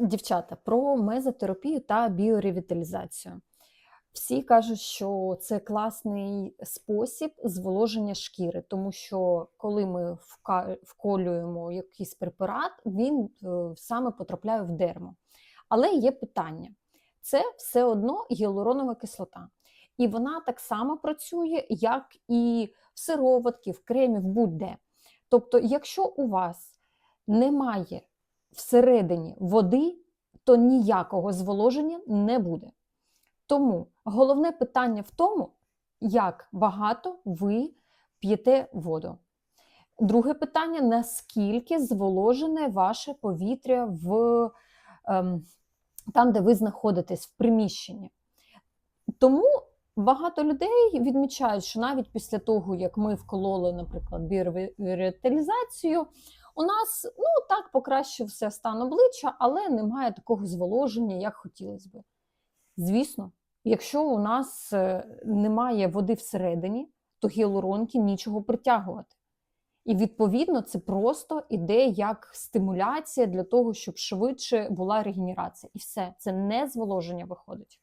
Дівчата, про мезотерапію та біоревіталізацію. Всі кажуть, що це класний спосіб зволоження шкіри, тому що коли ми вколюємо якийсь препарат, він е, саме потрапляє в дерму. Але є питання: це все одно гіалуронова кислота. І вона так само працює, як і в сироватки, в кремі, в будь-де. Тобто, якщо у вас немає всередині води, то ніякого зволоження не буде. Тому головне питання в тому, як багато ви п'єте воду. Друге питання: наскільки зволожене ваше повітря в ем, там, де ви знаходитесь в приміщенні. Тому багато людей відмічають, що навіть після того, як ми вкололи, наприклад, біоревіталізацію, у нас ну так покращився стан обличчя, але немає такого зволоження, як хотілося би. Звісно, якщо у нас е, немає води всередині, то гіалуронки нічого притягувати. І відповідно це просто іде як стимуляція для того, щоб швидше була регенерація. І все, це не зволоження виходить.